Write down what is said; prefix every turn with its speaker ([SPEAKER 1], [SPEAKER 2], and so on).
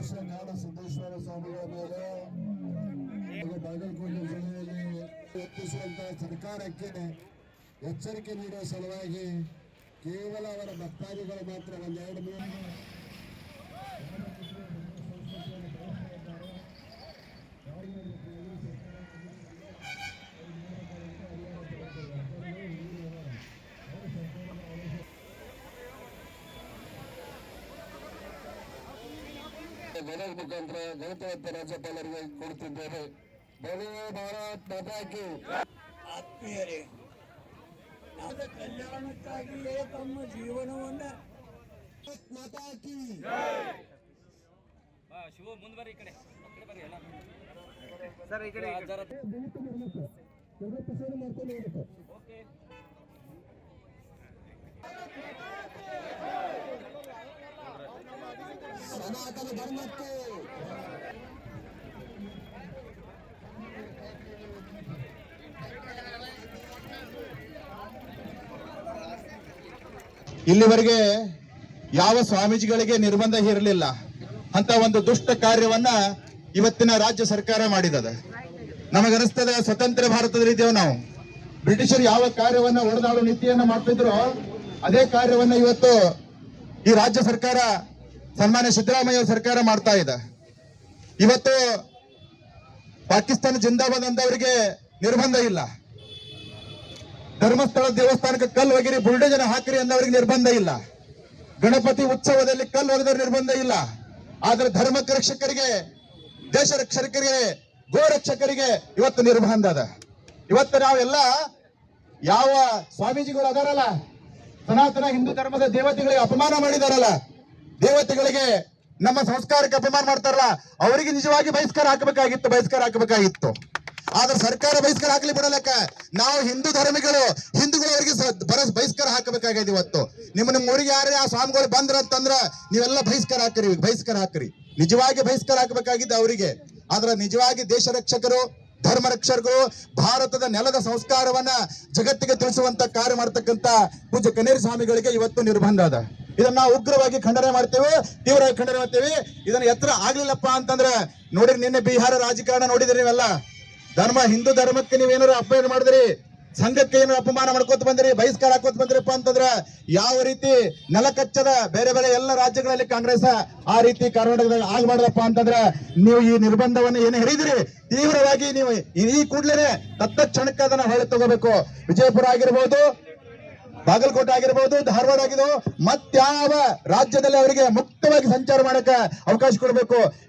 [SPEAKER 1] ಅದೃಶ್ಯ ಜ್ಞಾನ ಸಿದ್ದೇಶ್ವರ ಸ್ವಾಮಿಗಳ ಮೇಲೆ ಬಾಗಲಕೋಟೆ ಜಿಲ್ಲೆಯಲ್ಲಿ ಯತ್ನಿಸುವಂತಹ ಸರ್ಕಾರಕ್ಕೆ ಎಚ್ಚರಿಕೆ ನೀಡುವ ಸಲುವಾಗಿ ಕೇವಲ ಅವರ ಭಕ್ತಾದಿಗಳು ಮಾತ್ರ ಒಂದೆರಡು ಮೂರು ಗದಗ ಮುಖಾಂತರ ಗೌತಮತ್ತ ರಾಜ್ಯಪಾಲರಿಗೆ ಕೊಡುತ್ತಿದ್ದೇವೆ. ಬಲು ಭಾರತ್ ಮಾತಾಕಿ
[SPEAKER 2] ಆತ್ಮೀಯರೇ ನಾದ ಕಲ್ಯಾಣಕ್ಕಾಗಿಯೇ ತಮ್ಮ ಜೀವನವನ್ನ
[SPEAKER 1] ಮಾತಾಕಿ
[SPEAKER 3] ಶಿವ ಶಿವು ಮುಂದೆ ಬರ್ರಿ ಈ ಕಡೆ. ಬರ್ರಿ ಎಲ್ಲ. ಸರ್ ಈ ಕಡೆ ಜರ ಓಕೆ.
[SPEAKER 1] ಸನಾತನ ಧರ್ಮಕ್ಕೆ
[SPEAKER 4] ಇಲ್ಲಿವರೆಗೆ ಯಾವ ಸ್ವಾಮೀಜಿಗಳಿಗೆ ನಿರ್ಬಂಧ ಇರಲಿಲ್ಲ ಅಂತ ಒಂದು ದುಷ್ಟ ಕಾರ್ಯವನ್ನ ಇವತ್ತಿನ ರಾಜ್ಯ ಸರ್ಕಾರ ಮಾಡಿದದ. ನಮಗನಿಸ್ತದೆ ಸ್ವತಂತ್ರ ಭಾರತದಲ್ಲಿದ್ದೇವೆ ನಾವು. ಬ್ರಿಟಿಷರು ಯಾವ ಕಾರ್ಯವನ್ನ ಹೊಡೆದಾಡೋ ನೀತಿಯನ್ನ ಮಾಡ್ತಿದ್ರು, ಅದೇ ಕಾರ್ಯವನ್ನ ಇವತ್ತು ಈ ರಾಜ್ಯ ಸರ್ಕಾರ ಸನ್ಮಾನ್ಯ ಸಿದ್ದರಾಮಯ್ಯ ಸರ್ಕಾರ ಮಾಡ್ತಾ ಇದೆ. ಇವತ್ತು ಪಾಕಿಸ್ತಾನ ಜಿಂದಾಬಾದ್ ಅಂತವರಿಗೆ ನಿರ್ಬಂಧ ಇಲ್ಲ. ಧರ್ಮಸ್ಥಳ ದೇವಸ್ಥಾನಕ್ಕೆ ಕಲ್ಲು ಒಗಿರಿ ಬುಲ್ಡೇಜನ್ ಹಾಕಿರಿ ಅನ್ನೋರಿಗೆ ನಿರ್ಬಂಧ ಇಲ್ಲ. ಗಣಪತಿ ಉತ್ಸವದಲ್ಲಿ ಕಲ್ಲು ಒಗೆದವ್ರ ನಿರ್ಬಂಧ ಇಲ್ಲ. ಆದ್ರೆ ಧರ್ಮ ರಕ್ಷಕರಿಗೆ, ದೇಶ ರಕ್ಷಕರಿಗೆ, ಗೋ ರಕ್ಷಕರಿಗೆ ಇವತ್ತು ನಿರ್ಬಂಧ ಅದ. ಇವತ್ತು ನಾವೆಲ್ಲ ಯಾವ ಸ್ವಾಮೀಜಿಗಳು ಅದಾರಲ್ಲ, ಸನಾತನ ಹಿಂದೂ ಧರ್ಮದ ದೇವತೆಗಳಿಗೆ ಅಪಮಾನ ಮಾಡಿದಾರಲ್ಲ ದೇವತೆಗಳಿಗೆ ನಮ್ಮ ಸಂಸ್ಕಾರಕ್ಕೆ ಅಪಮಾನ ಮಾಡ್ತಾರಲ್ಲ, ಅವರಿಗೆ ನಿಜವಾಗಿ ಬಹಿಷ್ಕಾರ ಹಾಕಬೇಕಾಗಿತ್ತು ಬಹಿಷ್ಕಾರ ಹಾಕಬೇಕಾಗಿತ್ತು. ಆದ್ರೆ ಸರ್ಕಾರ ಬಹಿಷ್ಕಾರ ಹಾಕ್ಲಿ ಬಿಡಲಕ್ಕ ನಾವು ಹಿಂದೂ ಧರ್ಮಿಗಳು, ಹಿಂದೂಗಳು ಅವರಿಗೆ ಬಹಿಷ್ಕಾರ ಹಾಕಬೇಕಾಗಿದೆ ಇವತ್ತು. ನಿಮ್ಮ ನಿಮ್ಮ ಊರಿಗೆ ಯಾರೇ ಆ ಸ್ವಾಮಿಗಳು ಬಂದ್ರ ಅಂತಂದ್ರ ನೀವೆಲ್ಲ ಬಹಿಷ್ಕಾರ ಹಾಕ್ರಿ ಬಹಿಷ್ಕಾರ ಹಾಕ್ರಿ. ನಿಜವಾಗಿ ಬಹಿಷ್ಕಾರ ಹಾಕಬೇಕಾಗಿದ್ದು ಅವರಿಗೆ. ಆದ್ರೆ ನಿಜವಾಗಿ ದೇಶ ರಕ್ಷಕರು, ಧರ್ಮ ರಕ್ಷಕರು, ಭಾರತದ ನೆಲದ ಸಂಸ್ಕಾರವನ್ನ ಜಗತ್ತಿಗೆ ತಿಳಿಸುವಂತ ಕಾರ್ಯ ಮಾಡತಕ್ಕಂತ ಪೂಜ್ಯ ಕನೇರಿ ಸ್ವಾಮಿಗಳಿಗೆ ಇವತ್ತು ನಿರ್ಬಂಧ ಅದ. ಇದನ್ನ ನಾವು ಉಗ್ರವಾಗಿ ಖಂಡನೆ ಮಾಡ್ತೇವೆ, ತೀವ್ರವಾಗಿ ಖಂಡನೆ ಮಾಡ್ತೇವೆ. ಇದನ್ನ ಎತ್ತರ ಆಗ್ಲಿಲ್ಲಪ್ಪ ಅಂತಂದ್ರೆ, ನೋಡಿರಿ ನಿನ್ನೆ ಬಿಹಾರ ರಾಜಕಾರಣ ನೋಡಿದ್ರಿ ನೀವೆಲ್ಲ? ಧರ್ಮ, ಹಿಂದೂ ಧರ್ಮಕ್ಕೆ ನೀವೇನಾರು ಅಪಮಾನ ಮಾಡಿದ್ರಿ? ಸಂಘಕ್ಕೆ ಏನು ಅಪಮಾನ ಮಾಡ್ಕೋತ ಬಂದ್ರಿ, ಬಹಿಷ್ಕಾರ ಹಾಕೋತ ಬಂದ್ರಪ್ಪ ಅಂತಂದ್ರ, ಯಾವ ರೀತಿ ನೆಲಕಚ್ಚದ ಬೇರೆ ಬೇರೆ ಎಲ್ಲ ರಾಜ್ಯಗಳಲ್ಲಿ ಕಾಂಗ್ರೆಸ್ ಆ ರೀತಿ ಕರ್ನಾಟಕದಲ್ಲಿ ಆಗ್ ಮಾಡಿದಪ್ಪ ಅಂತಂದ್ರ, ನೀವು ಈ ನಿರ್ಬಂಧವನ್ನು ಏನು ಹೇಳಿದ್ರಿ, ತೀವ್ರವಾಗಿ ನೀವು ಈ ಕೂಡ್ಲೇನೆ ತತ್ತಕ್ಷಣಕ್ಕೆ ಅದನ್ನ ಹೊಳೆ ತಗೋಬೇಕು. ವಿಜಯಪುರ ಆಗಿರ್ಬೋದು ಬಾಗಲಕೋಟೆ ಆಗಿರ್ಬೋದು ಧಾರವಾಡ ಆಗಿದ್ದು ಮತ್ತಾವ ರಾಜ್ಯದಲ್ಲಿ ಅವರಿಗೆ ಮುಕ್ತವಾಗಿ ಸಂಚಾರ ಮಾಡಕ್ಕೆ ಅವಕಾಶ ಕೊಡಬೇಕು.